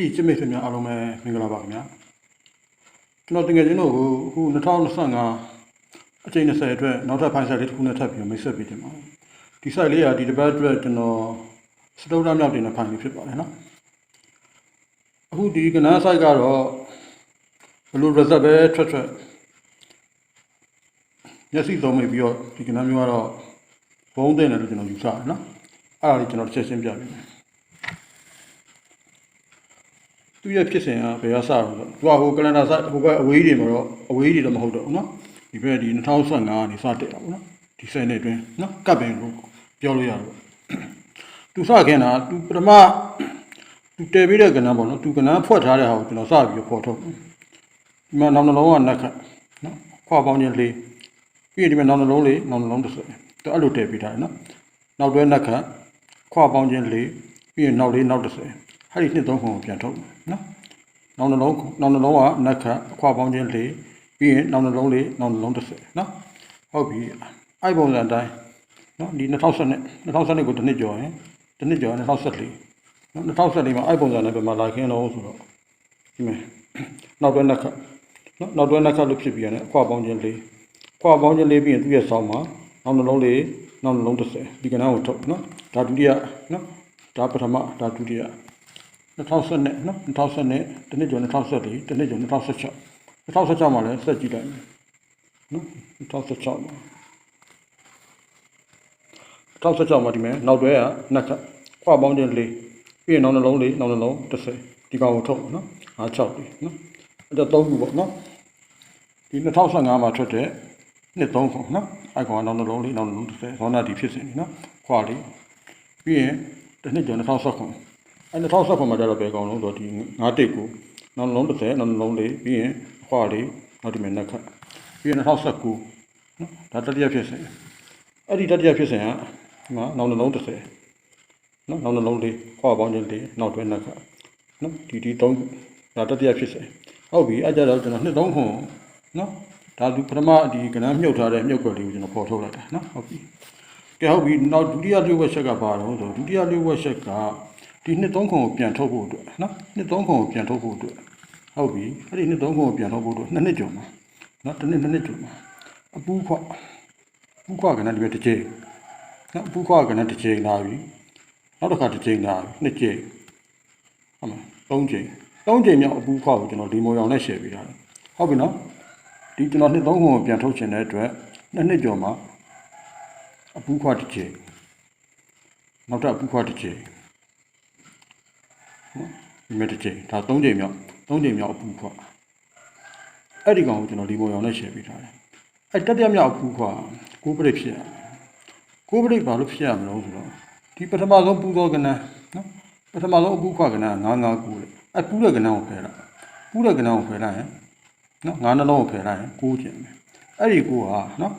တိစစ်မိတ်ဆွေများအားလုံးပဲမင်္ဂလာပါခင်ဗျာကျွန်တော်တကယ်ချင်းတို့ကိုအခု2025အချိန်20အတွက်နောက်ထပ်ဖိုင်ဆက်လေးတစ်ခုနဲ့ထပ်ပြီးမိတ်ဆက်ပေးတင်ပါတယ်ဒီ site လေးကဒီတစ်ပတ်အတွက်ကျွန်တော်စတုဒ္ဓမြောက်တင်တဲ့ဖိုင်လေးဖြစ်ပါတယ်နော်အခုဒီကနန်း site ကတော့ဘလို့ result ပဲထွက်ထွက်မျက်စိသုံးမိပြီးတော့ဒီကနန်းမျိုးကတော့ဘုံသိတယ်လို့ကျွန်တော်ယူဆတယ်နော်အဲ့ဒါလေးကျွန်တော်တစ်ချက်ရှင်းပြပေးမယ် သူ့ရဲ့ဖြစ်စဉ်ကဘယ်ကစတော့သူကဟိုကလန်ဒါစဟိုကအဝေးတွေမှာတော့အဝေးတွေတော့မဟုတ်တော့ဘူးနော်ဒီဘက်ဒီ2025ကနေစတက်တာပေါ့နော်ဒီဆယ်နှစ်အတွင်းနော်ကပ်ပင်ကိုပြောလို့ရတယ်ပေါ့သူစခင်တာသူပထမသူတည်ပြီးတဲ့ကဏ္ဍပေါ့နော်သူကဏ္ဍဖွက်ထားတဲ့ဟာကိုကျွန်တော်စပြီးပေါ်ထုတ်ဒီမှာနောက်နှလုံးကနက်ခတ်နော်ခွာပေါင်းခြင်းလေးပြီးရင်ဒီမှာနောက်နှလုံးလေးနောက်နှလုံးတစ်စက်သူအဲ့လိုတည်ပြီးထားတယ်နော်နောက်တွဲနက်ခတ်ခွာပေါင်းခြင်းလေးပြီးရင်နောက်လေးနောက်တစ်စက်အဲ့ဒီနှစ်သုံးခုကိုပြန်ထုတ် နောက်နှလုံးနောက်နှလုံးကနက်ခတ်အခွာပေါင်းခြင်းလေးပြီးရင်နောက်နှလုံးလေးနောက်နှလုံး30နော်ဟုတ်ပြီအဲ့ပုံစံအတိုင်းနော်ဒီ2012 2012ကိုတစ်နှစ်ကျော်ရင်တစ်နှစ်ကျော်ရင်2014နော်2014မှာအဲ့ပုံစံနဲ့ပြန်မလာခင်းတော့ဆိုတော့ဒီမဲ့နောက်တွဲနက်ခတ်နော်နောက်တွဲနက်ခတ်လို့ဖြစ်ပြီးရတယ်အခွာပေါင်းခြင်းလေးခွာပေါင်းခြင်းလေးပြီးရင်သူ့ရဲ့ဆောင်းမှာနောက်နှလုံးလေးနောက်နှလုံး30ဒီကနန်းကိုထုတ်နော်ဒါဒုတိယနော်ဒါပထမဒါဒုတိယ 2010နဲ့နော်2010နဲ့တနစ်ကျော်2014တနစ်ကျော်2016 2016မှာလည်းဆက်ကြည့်လိုက်မယ်နော်2016မှာ2016မှာဒီမဲ့နောက်တွဲကနှစ်ခတ်ခွာပေါင်းခြင်းလေးပြီးရင်နောက်နှလုံးလေးနောက်နှလုံး30ဒီကောင်ကိုထုတ်နော်အား6လေးနော်အဲ့တော့3ခုပေါ့နော်ဒီ2015မှာထွက်တဲ့နှစ်3ခုနော်အဲ့ကောင်ကနောက်နှလုံးလေးနောက်နှလုံး30ဇောနာဒီဖြစ်စဉ်နော်ခွာလေးပြီးရင်တနစ်ကျော်2019 အဲ2019မှာကျတော့ဘယ်ကောင်လုံးဆိုတော့ဒီ9တိတ်ကိုနောက်လုံး30နောက်လုံးလေးပြီးရင်အခွာလေးနောက်ဒီမဲ့နှစ်ခတ်ပြီးရင်2019နော်ဒါတတိယဖြစ်စဉ်အဲ့ဒီတတိယဖြစ်စဉ်ကဒီမှာနောက်လုံး30နော်နောက်လုံးလေးခွာပေါင်းခြင်းလေးနောက်တွဲနှစ်ခတ်နော်ဒီဒီ3ဒါတတိယဖြစ်စဉ်ဟုတ်ပြီအဲ့ကြတော့ကျွန်တော်နှစ်သုံးခုနော်ဒါသူပထမဒီကဏ္ဍမြုပ်ထားတဲ့မြုပ်ွက်လေးကိုကျွန်တော်ပေါ်ထုတ်လိုက်တာနော်ဟုတ်ပြီကဲဟုတ်ပြီနောက်ဒုတိယလျှို့ဝှက်ချက်ကဘာတော့ဆိုဒုတိယလျှို့ဝှက်ချက်က ဒီနှစ်သုံးခုကိုပြန်ထုတ်ဖို့အတွက်နော်နှစ်သုံးခုကိုပြန်ထုတ်ဖို့အတွက်ဟုတ်ပြီအဲ့ဒီနှစ်သုံးခုကိုပြန်ထုတ်ဖို့အတွက်နှစ်နှစ်ကျော်မှာနော်တစ်နှစ်နှစ်နှစ်ကျော်မှာအပူခွပူခွကလည်းဒီဘက်တစ်ချိန်နော်အပူခွကလည်းတစ်ချိန်လာပြီနောက်တစ်ခါတစ်ချိန်လာပြီနှစ်ချိန်ဟုတ်မှာသုံးချိန်သုံးချိန်မြောက်အပူခွကိုကျွန်တော်ဒီမိုရောင်နဲ့ share ပေးထားတယ်ဟုတ်ပြီနော်ဒီကျွန်တော်နှစ်သုံးခုကိုပြန်ထုတ်ချင်တဲ့အတွက်နှစ်နှစ်ကျော်မှာအပူခွတစ်ချိန်နောက်ထပ်အပူခွတစ်ချိန်ဒီ မဲ့တစ်ချိန်ဒါ၃ချိန်မြောက်၃ချိန်မြောက်အပူခွအဲ့ဒီကောင်ကိုကျွန်တော်ဒီပုံရောင်နဲ့ share ပေးထားတယ်အဲ့တတိယမြောက်အပူခွကိုပရိတ်ဖြစ်ရမယ်ကိုပရိတ်ဘာလို့ဖြစ်ရမလို့ဆိုတော့ဒီပထမဆုံးပူသောကဏ္ဍနော်ပထမဆုံးအပူခွကဏ္ဍ9 9ကူတယ်အဲ့ပူတဲ့ကဏ္ဍကိုဖယ်လိုက်ပူတဲ့ကဏ္ဍကိုဖယ်လိုက်ရင်နော်9နှလုံးကိုဖယ်လိုက်ရင်9ကျင်မယ်အဲ့ဒီကိုဟာနော်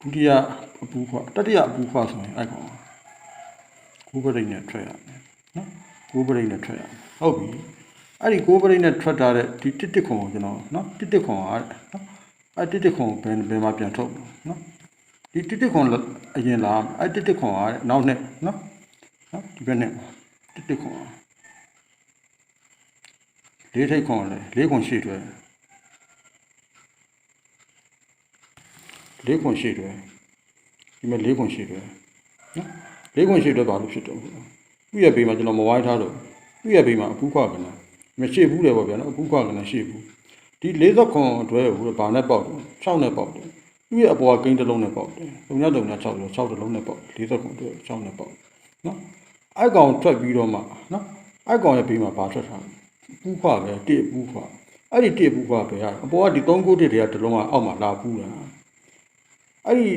ဒုတိယအပူခွတတိယအပူခွဆိုရင်အဲ့ကောင်ကိုပရိတ်နဲ့ထွက်ရမယ်နော် ကိုးပရိတ်နဲ့ထွက်ရမယ်ဟုတ်ပြီအဲ့ဒီကိုးပရိတ်နဲ့ထွက်တာတဲ့ဒီတစ်တစ်ခွန်ကိုကျွန်တော်နော်တစ်တစ်ခွန်ကနော်အဲ့တစ်တစ်ခွန်ကိုဘယ်ဘယ်မှာပြန်ထုတ်နော်ဒီတစ်တစ်ခွန်အရင်လာအဲ့တစ်တစ်ခွန်ကနောက်နဲ့နော်နော်ဒီဘက်နဲ့တစ်တစ်ခွန်လေးထိတ်ခွန်လေလေးခွန်ရှိတယ်လေးခွန်ရှိတယ်ဒီမှာလေးခွန်ရှိတယ်နော်လေးခွန်ရှိတယ်ဘာလို့ဖြစ်တော့ သူ့ရဲ့ဘေးမှာကျွန်တော်မဝိုင်းထားလို့သူ့ရဲ့ဘေးမှာအပူခွကနမရှိဘူးလေပေါ့ဗျာနော်အပူခွကနရှိဘူးဒီ40ခွန်အတွဲကိုဘာနဲ့ပေါက်တယ်6နဲ့ပေါက်တယ်သူ့ရဲ့အပေါ်ကကိန်းတစ်လုံးနဲ့ပေါက်တယ်3ည3ည6လို့6တစ်လုံးနဲ့ပေါက်40ခွန်အတွဲ6နဲ့ပေါက်နော်အဲ့ကောင်ထွက်ပြီးတော့မှနော်အဲ့ကောင်ရဲ့ဘေးမှာဘာထွက်ထားလဲပူခွပဲတိပူခွအဲ့ဒီတိပူခွပဲရအပေါ်ကဒီ3ခုတစ်တွေကတစ်လုံးကအောက်မှာလာပူတာအဲ့ဒီ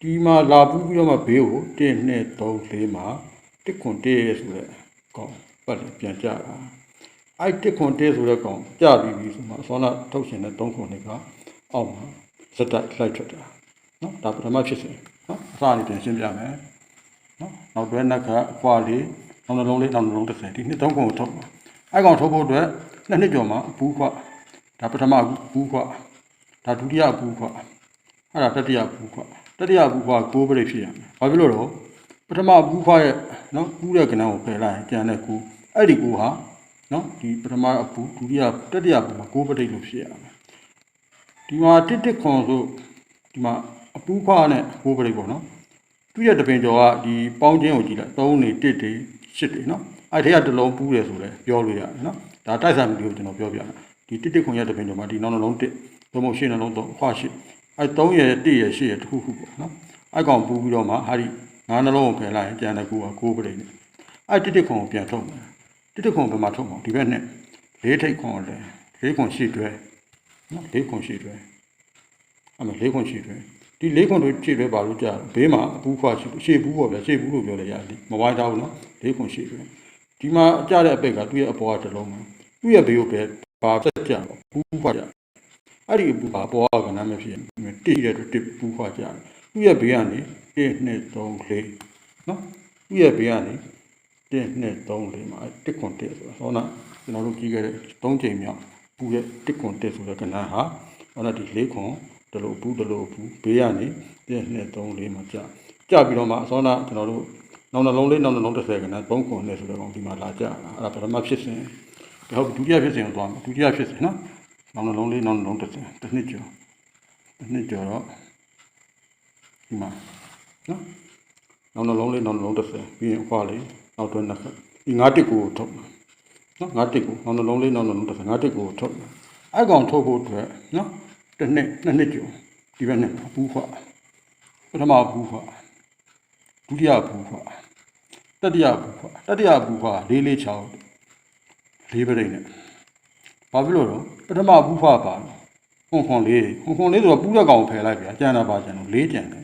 ဒီမှာလာပူပြီးတော့မှဘေးကို1 2 3 4မှာ တစ်ခွန်တေးဆိုတဲ့ကောင်ပတ်တယ်ပြန်ကြတာအဲ့တစ်ခွန်တေးဆိုတဲ့ကောင်ကြပြီးပြီဆိုမှအစောနာထုတ်ရှင်တဲ့၃ခွန်တွေကအောက်မှာစက်တိုက်လိုက်ထွက်တာနော်ဒါပထမဖြစ်စဉ်နော်အစအနေပြန်ရှင်းပြမယ်နော်နောက်တွဲနက်ကအခွာလေးနောက်နှလုံးလေးနောက်နှလုံး30ဒီနှစ်၃ခွန်ကိုထုတ်မှာအဲ့ကောင်ထုတ်ဖို့အတွက်နှစ်နှစ်ကျော်မှာအပူခွဒါပထမအပူခွဒါဒုတိယအပူခွအဲ့ဒါတတိယအပူခွတတိယအပူခွကိုးပရိတ်ဖြစ်ရမယ်ဘာဖြစ်လို့တော့ပ ထမဘူးခွားရဲ့နော်ကူးတဲ့ကဏ္ဍကိုဖယ်လိုက်ရင်ကျန်တဲ့ကူအဲ့ဒီကူဟာနော်ဒီပထမအပူဒုတိယတတိယအပူမှာကိုးပဋိတ်လို့ဖြစ်ရမယ်ဒီမှာတစ်တစ်ခွန်ဆိုဒီမှာအပူခွားနဲ့ကိုးပဋိတ်ပေါ့နော်သူ့ရဲ့တပင်ကျော်ကဒီပေါင်းချင်းကိုကြည့်လိုက်3နေ1တွေ8တွေနော်အဲ့ဒီကတစ်လုံးပူးတယ်ဆိုလဲပြောလို့ရတယ်နော်ဒါတိုက်ဆိုင်မှုတွေကိုကျွန်တော်ပြောပြမယ်ဒီတစ်တစ်ခွန်ရဲ့တပင်ကျော်မှာဒီနောက်နှလုံး1သုံးဖို့ရှင်းနှလုံး3ခွာ8အဲ့3ရဲ့1ရဲ့8ရဲ့တစ်ခုခုပေါ့နော်အဲ့ကောင်ပူးပြီးတော့မှဟာဒီ ငါးနှလုံးကိုဖယ်လိုက်ရင်ကျန်တဲ့ကူကကိုးပဋိတ်နဲ့အဲ့တစ်တစ်ခွန်ကိုပြန်ထုတ်မယ်တစ်တစ်ခွန်ဘယ်မှာထုတ်မအောင်ဒီဘက်နဲ့လေးထိတ်ခွန်လဲလေးခွန်ရှိတွဲနော်လေးခွန်ရှိတွဲအမေလေးခွန်ရှိတွဲဒီလေးခွန်တို့ရှိတွဲပါလို့ကြာဘေးမှာအပူခွာရှိရှေ့ဘူးပေါ့ဗျာရှေ့ဘူးလို့ပြောလိုက်ရတယ်မဝိုင်းတော့ဘူးနော်လေးခွန်ရှိတွဲဒီမှာအကြတဲ့အပိတ်ကသူ့ရဲ့အပေါ်ကတစ်လုံးမှာသူ့ရဲ့ဘေးကိုပဲပါပြက်ကြဘူးခွာကြအဲ့ဒီအပူပါပေါ်ကကနမ်းမဖြစ်တိတဲ့အတွက်တစ်ပူခွာကြသူ့ရဲ့ဘေးကနေ 1 2 3 4နော်သူ့ရဲ့ဘေးကနေ1 2 3 4မှာတစ်ခွန်တစ်ဆိုတာဟောနာကျွန်တော်တို့ကြည့်ခဲ့တဲ့3ချိန်မြောက်ပူရဲ့တစ်ခွန်တစ်ဆိုတဲ့ကဏ္ဍဟာဟောနာဒီ၄ခွန်တလို့ဘူးတလို့ဘူးဘေးကနေ1 2 3 4မှာကြာကြာပြီးတော့မှအစောနာကျွန်တော်တို့နောက်နှလုံးလေးနောက်နှလုံး30ကဏ္ဍ3ခွန်နဲ့ဆိုတဲ့ကောင်ဒီမှာလာကြာတာအဲ့ဒါပထမဖြစ်စဉ်ဒါဟုတ်ဒုတိယဖြစ်စဉ်ကိုသွားမယ်ဒုတိယဖြစ်စဉ်နော်နောက်နှလုံးလေးနောက်နှလုံး30တစ်နှစ်ကျော်တစ်နှစ်ကျော်တော့ဒီမှာ နော်နောက်နှလုံးလေးနောက်နှလုံး30ပြီးရင်အခွာလေးနောက်တွဲနှစ်ခက်ဒီ၅တစ်ကိုထုတ်မယ်နော်၅တစ်ကိုနောက်နှလုံးလေးနောက်နှလုံး30၅တစ်ကိုထုတ်မယ်အဲ့ကောင်ထုတ်ဖို့အတွက်နော်တစ်နှစ်နှစ်နှစ်ကျော်ဒီဘက်နဲ့ဘူးခွာပထမဘူးခွာဒုတိယဘူးခွာတတိယဘူးခွာတတိယဘူးခွာ၄၄6လေးပရိတ်နဲ့ဘာဖြစ်လို့တော့ပထမဘူးခွာပါခွန်ခွန်လေးခွန်ခွန်လေးဆိုတော့ပူးတဲ့ကောင်ဖယ်လိုက်ဗျာကျန်တာပါကျန်တော့လေးကျန်တယ်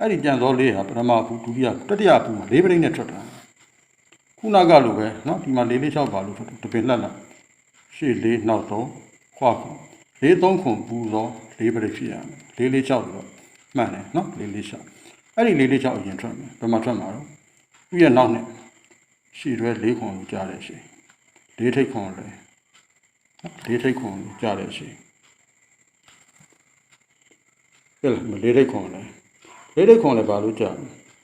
အဲ့ဒီကြံသောလေးဟာပထမဘူးဒုတိယတတိယဘူးမှာလေးပရိတ်နဲ့ထွက်တာခုနကလိုပဲเนาะဒီမှာလေးလေး၆ပါလို့ထွက်တယ်တပင်လှက်လာရှေ့လေးနောက်တော့ခွာခွန်လေးသုံးခွန်ဘူးသောလေးပရိတ်ဖြစ်ရမယ်လေးလေး၆ဆိုတော့မှန်တယ်เนาะလေးလေး၆အဲ့ဒီလေးလေး၆အရင်ထွက်မယ်ဘယ်မှာထွက်မှာတော့သူ့ရဲ့နောက်နဲ့ရှေ့တွဲလေးခွန်ကိုကြားတယ်ရှေ့လေးထိတ်ခွန်လဲလေးထိတ်ခွန်ကိုကြားတယ်ရှေ့ဟဲ့လားမလေးထိတ်ခွန် လဲလေးတိတ်ခွန်လည်းပါလို့ကြာ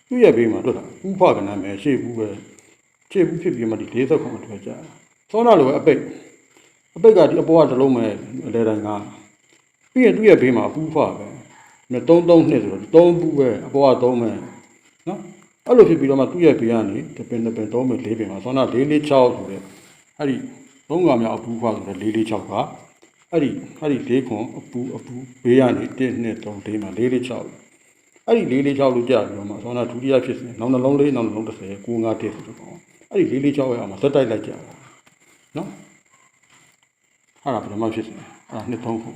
သူ့ရဲ့ဘေးမှာတွေ့တာဥဖကနမ်းပဲရှေ့ဘူးပဲရှေ့ဘူးဖြစ်ပြီးမှဒီ40ခွန်အတွက်ကြာသောနာလိုပဲအပိတ်အပိတ်ကဒီအပေါ်ကတစ်လုံးပဲအလဲတိုင်းကပြီးရင်သူ့ရဲ့ဘေးမှာဥဖပဲနဲ့33နှစ်ဆိုတော့3ဘူးပဲအပေါ်က3ပဲနော်အဲ့လိုဖြစ်ပြီးတော့မှသူ့ရဲ့ဘေးကနေတပင်တပင်3ပင်4ပင်မှာသောနာ446ဆိုတဲ့အဲ့ဒီသုံးကမြောက်အပူဖဆိုတဲ့446ကအဲ့ဒီအဲ့ဒီ၄ခွန်အပူအပူဘေးကနေ1 2 3 4မှာ446 အဲ့ဒီလေးလေး6လို့ကြာပြီးတော့မှဆောင်းနာဒုတိယဖြစ်စဉ်နောက်နှလုံးလေးနောက်နှလုံး30 9 5တက်ဆိုတော့အဲ့ဒီလေးလေး6ရဲ့အမှာဇက်တိုက်လိုက်ကြတာနော်ဟာဒါပထမဖြစ်စဉ်အဲ့ဒါနှစ်သုံးခု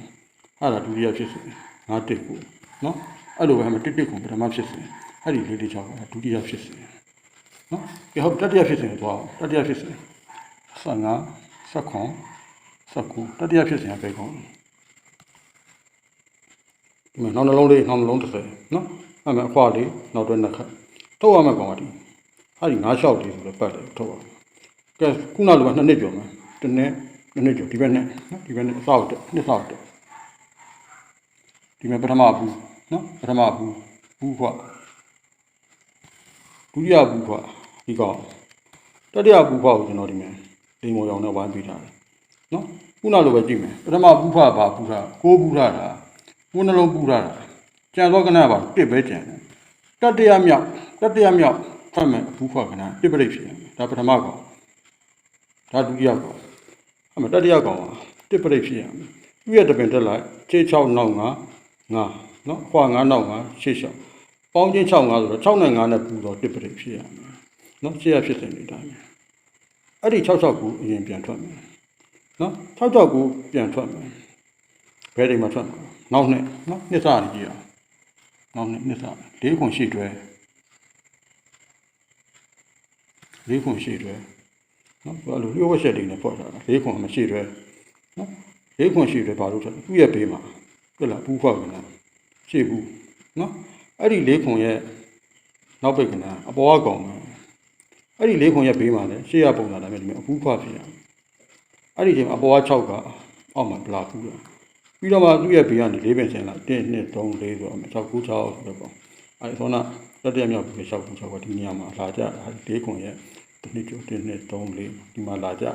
ဟာဒါဒုတိယဖြစ်စဉ်5တက်ခုနော်အဲ့လိုပဲအမှာတစ်တက်ခုပထမဖြစ်စဉ်အဲ့ဒီလေးလေး6ကဒုတိယဖြစ်စဉ်နော်ဒီဟုတ်တတိယဖြစ်စဉ်တော့တတိယဖြစ်စဉ်15 19 19တတိယဖြစ်စဉ်ကပဲကောင်းဒီမှာ နောက်နှလုံးလေးနောက်နှလုံး30နော်အဲ့မဲ့အခွာလေးနောက်တွဲနှစ်ခက်ထုတ်ရမယ်ကောင်ပါဒီဟာဒီ9လျှောက်လေးဆိုတော့ပတ်တယ်ထုတ်ရမယ်ကဲခုနလိုပဲနှစ်နှစ်ကျော်မယ်တနေ့နှစ်နှစ်ကျော်ဒီဘက်နဲ့နော်ဒီဘက်နဲ့အစောက်တက်နှစ်စောက်တက်ဒီမှာပထမဘူးနော်ပထမဘူးဘူးခွဒုတိယဘူးခွဒီကောင်တတိယဘူးခွကိုကျွန်တော်ဒီမှာလိမ်မော်ရောင်နဲ့ဝိုင်းပေးထားတယ်နော်ခုနလိုပဲကြည့်မယ်ပထမဘူးခွပါဘူးခွကိုးဘူးထားတာ ကိုယ်နှလုံးပူရတာကြံသောကနာပါတစ်ပဲကြံတယ်တတရမြောက်တတရမြောက်ဖတ်မယ်ဘူးခွာကနာတစ်ပရိတ်ဖြစ်တယ်ဒါပထမကောင်ဒါဒုတိယကောင်အမတတိယကောင်ကတစ်ပရိတ်ဖြစ်ရမယ်သူရဲ့တပင်တက်လိုက်ခြေ6နောက်9 9နော်ခွာ9နောက်9ရှေ့လျှောက်ပေါင်းချင်း6 9ဆိုတော့6နဲ့9နဲ့ပူတော့တစ်ပရိတ်ဖြစ်ရမယ်နော်ရှေ့ရဖြစ်တယ်နေတာအဲ့ဒီ6 6ကိုအရင်ပြန်ထွက်မယ်နော်6 6ကိုပြန်ထွက်မယ်ဘယ်ချိန်မှထွက်မှာ နောက်နှစ်နော်နှစ်စားနေကြည့်အောင်နောက်နှစ်နှစ်စားလေးခွန်ရှိတွဲလေးခွန်ရှိတွဲနော်ဘာလို့လျှို့ဝှက်ချက်တွေနဲ့ပေါ့တာလေးခွန်မရှိတွဲနော်လေးခွန်ရှိတွဲဘာလို့ထွက်သူ့ရဲ့ဘေးမှာဟုတ်လားပူးခွက်ကနာရှိဘူးနော်အဲ့ဒီလေးခွန်ရဲ့နောက်ပိတ်ကနာအပေါ်ကကောင်အဲ့ဒီလေးခွန်ရဲ့ဘေးမှာလည်းရှေ့ရပုံလာတယ်မြင်ဒီမှာအပူးခွက်ဖြစ်ရအဲ့ဒီချိန်မှာအပေါ်က6ကအောက်မှာဗလာပူးတယ် ပြီးတော့မှသူ့ရဲ့ဘေးကနေ၄ပင်ဆင်လာ1 2 3 4ဆိုတော့6 9 6ဆိုတော့ပေါ့အဲဆိုတော့တတိယမြောက်ပြီး6 9 6ကဒီနေရာမှာလာကြ၄ခွန်ရဲ့တစ်နှစ်ကျော်1 2 3 4ဒီမှာလာကြ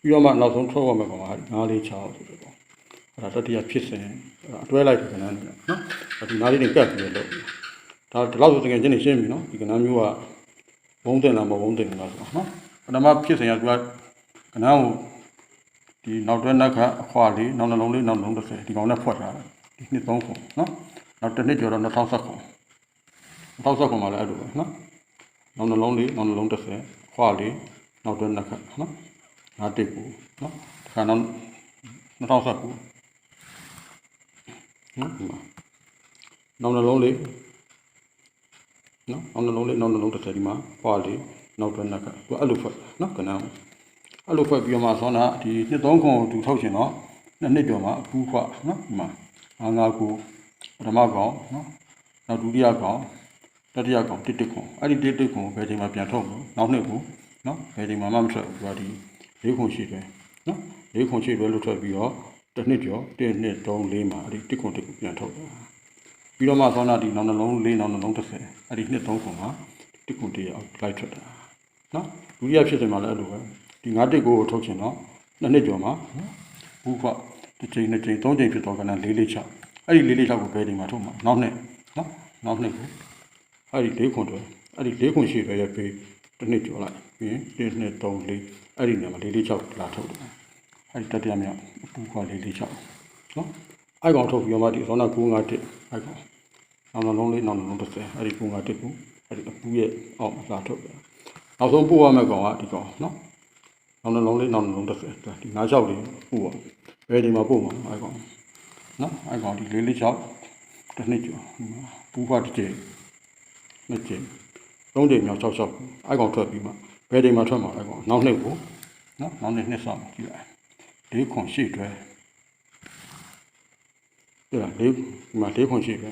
ပြီးတော့မှနောက်ဆုံးထုတ်ရမယ်ကောင်က9လေး6ဆိုတော့ပေါ့အဲ့ဒါတတိယဖြစ်စဉ်အဲ့ဒါအတွဲလိုက်တဲ့ကဏ္ဍနေနော်ဒီနားလေးတွေကတ်ပြီးတော့လုပ်ဒါဒီလောက်ဆိုတကယ်ချင်းနေရှင်းပြီနော်ဒီကဏ္ဍမျိုးကဘုံတင်လားမဘုံတင်လားဆိုတော့နော်ပထမဖြစ်စဉ်ကသူကကဏ္ဍကို ဒီနောက်တွဲနောက်ခအခွာလေးနောက်နှလုံးလေးနောက်နှလုံး30ဒီကောင်နဲ့ဖွက်ထားတယ်ဒီနှစ်3ခုနော်နောက်တစ်နှစ်ကျော်တော့2010ခု2010ခုမှာလည်းအဲ့လိုပဲနော်နောက်နှလုံးလေးနောက်နှလုံး30ခွာလေးနောက်တွဲနောက်ခနော်ငါတစ်ခုနော်ဒီခါနောက်2019နော်ဒီမှာနောက်နှလုံးလေးနော်နောက်နှလုံးလေးနောက်နှလုံး30ဒီမှာခွာလေးနောက်တွဲနောက်ခသူအဲ့လိုဖွက်နော်ကဏ္ဍ အဲ့လိုဖွက်ပြီးတော့မှဆောနာဒီနှစ်3ခုတူထုတ်ရှင်တော့နှစ်နှစ်ကျော်မှာအပူခွနော်ဒီမှာငါးငါးခုပထမကောင်နော်နောက်ဒုတိယကောင်တတိယကောင်တစ်တစ်ခုအဲ့ဒီတစ်တစ်ခုဘယ်ချိန်မှာပြန်ထုတ်မလို့နောက်နှစ်ခုနော်ဘယ်ချိန်မှာမှမထွက်ဘူးသူကဒီလေးခုရှိတယ်နော်လေးခုရှိတယ်လို့ထွက်ပြီးတော့တစ်နှစ်ကျော်တစ်နှစ်3 4မှာအဲ့ဒီတစ်ခုတစ်ခုပြန်ထုတ်တယ်ပြီးတော့မှသောနာဒီနောက်နှလုံးလေးနောက်နှလုံး30အဲ့ဒီနှစ်3ခုမှာတစ်ခုတည်းအောင်လိုက်ထွက်တာနော်ဒုတိယဖြစ်တယ်မှာလည်းအဲ့လိုပဲ ဒီ၅တစ်ကိုထုတ်ချင်တော့နှစ်နှစ်ကျော်မှာဘူးခွတစ်ချိန်နှစ်ချိန်သုံးချိန်ဖြစ်တော့ကန၄၄6အဲ့ဒီ၄၄6ကိုဘယ်ချိန်မှာထုတ်မှာနောက်နှစ်နော်နောက်နှစ်ကိုအဲ့ဒီ၄ခွန်တွေအဲ့ဒီ၄ခွန်ရှိတွေရဲ့ပေးတစ်နှစ်ကျော်လိုက်ပြီးရင်1 2 3 4အဲ့ဒီနေရာမှာ၄၄6လာထုတ်တယ်အဲ့ဒီတတိယမြောက်အပူက၄၄6နော်အဲ့ကောင်ထုတ်ပြီးတော့မှဒီဇောနာ951အဲ့ကောင်နောက်နှလုံးလေးနောက်နှလုံး30အဲ့ဒီ951ကိုအဲ့ဒီအပူရဲ့အောက်လာထုတ်တယ်နောက်ဆုံးပို့ရမယ့်ကောင်ကဒီကောင်နော် နောက်နှလုံးလေးနောက်နှလုံး30ဒီငါး6လေးပို့ပါဘယ်ဒီမှာပို့မှာအဲ့ကောင်နော်အဲ့ကောင်ဒီ၄၄6တစ်နှစ်ကျော်ပူကတစ်ချိန်နှစ်ကြိမ်သုံးကြိမ်မြောက်6 6အဲ့ကောင်ထွက်ပြီးမှဘယ်ချိန်မှထွက်မှာအဲ့ကောင်နောက်နှစ်ကိုနော်နောက်နှစ်နှစ်ဆောင်ကြည့်လိုက်လေးခွန်ရှိတွဲဒီလားလေးဒီမှာလေးခွန်ရှိတွဲ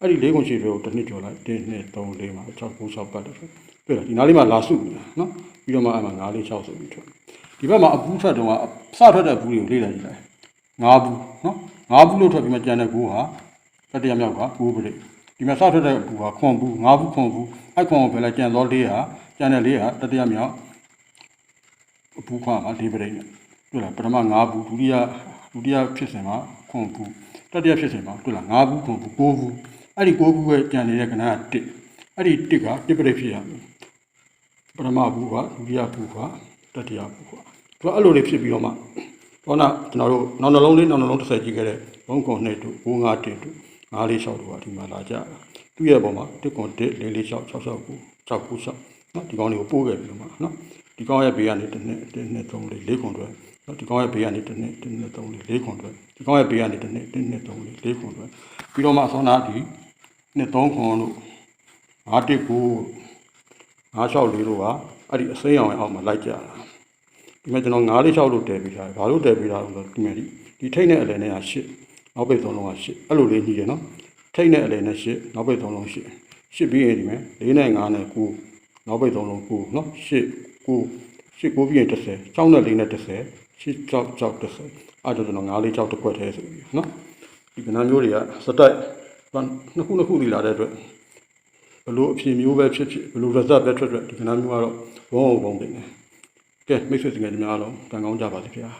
အဲ့ဒီလေးခွန်ရှိတွဲကိုတစ်နှစ်ကျော်လိုက်1 2 3 4မှာ6 9 6ပတ်တယ်တွေ့လားဒီနားလေးမှာလာစုနေတာနော် ပြီးတော့မှအဲ့မှာ9လေး6ဆိုပြီးထွက်ဒီဘက်မှာအပူးထွက်တော့ကအစထွက်တဲ့ဘူးတွေကိုလေ့လာကြည့်လိုက်9ဘူးနော်9ဘူးလို့ထွက်ပြီးမှကျန်တဲ့ဘူးဟာတတိယမြောက်က9ပရိတ်ဒီမှာစထွက်တဲ့ဘူကခွန်ဘူးငါးဘူးခွန်ဘူးအဲ့ခွန်ကိုပဲလိုက်ကြံသောလေးဟာကြံတဲ့လေးဟာတတိယမြောက်အဘူးခွန်မှာဒီပရိတ်နဲ့တွေ့လားပထမငါးဘူးဒုတိယဒုတိယဖြစ်စဉ်မှာခွန်ဘူးတတိယဖြစ်စဉ်မှာတွေ့လားငါးဘူးခွန်ဘူးကိုးဘူးအဲ့ဒီကိုးဘူးပဲကြံနေတဲ့ကဏ္ဍကတစ်အဲ့ဒီတစ်ကတစ်ပရိတ်ဖြစ်ရမယ် ပထမဘူးကဒုတိယဘူးကတတိယဘူးကသူကအဲ့လိုလေးဖြစ်ပြီးတော့မှတော့နာကျွန်တော်တို့နောက်နှလုံးလေးနောက်နှလုံးတစ်ဆက်ကြည့်ခဲ့တဲ့ဘုံခွန်နှစ်တို့5 5တစ်တို့9 4 6တို့ကဒီမှာလာကြတာသူ့ရဲ့ပုံမှာ1ခွန်1 4 4 6 6 6 9 6 9 6နော်ဒီကောင်းလေးကိုပို့ခဲ့ပြီလို့မှာနော်ဒီကောင်းရဲ့ဘေးကနေ1နှစ်1နှစ်3 4 4ခွန်တွဲနော်ဒီကောင်းရဲ့ဘေးကနေ1နှစ်1နှစ်3 4 4ခွန်တွဲဒီကောင်းရဲ့ဘေးကနေ1နှစ်1နှစ်3 4 4ခွန်တွဲပြီးတော့မှဆောနာဒီနှစ်3ခွန်လို့5တစ် ကို5 6 4တို့ကအဲ့ဒီအစိမ်းအောင်ရဲ့အောက်မှာလိုက်ကြတာဒီမှာကျွန်တော်9 4 6လို့တည်ပြီးထားတယ်ဘာလို့တည်ပြီးထားလဲဆိုတော့ဒီမှာဒီဒီထိတ်နဲ့အလယ်နဲ့က8နောက်ပိတ်သုံးလုံးက8အဲ့လိုလေးညီတယ်နော်ထိတ်နဲ့အလယ်နဲ့8နောက်ပိတ်သုံးလုံး8 8ပြီးရင်ဒီမှာ4နဲ့5နဲ့9နောက်ပိတ်သုံးလုံး9နော်8 9 8 9ပြီးရင်30 6နဲ့4နဲ့30 8 6 6 30အဲ့ဒါကျွန်တော်9လေး6တစ်ခွက်ထဲဆိုပြီးနော်ဒီကဏ္ဍမျိုးတွေကစတိုက်နှစ်ခုနှစ်ခုတည်လာတဲ့အတွက် ဘလို့အဖြစ်မျိုးပဲဖြစ်ဖြစ်ဘလို့ result ပဲထွက်ထွက်ဒီကဏ္ဍမျိုးကတော့ဘုံဘုံတင်တယ်ကဲမိတ်ဆွေစငယ်ဒီများအားလုံးတန်ကောင်းကြပါစေခင်ဗျာ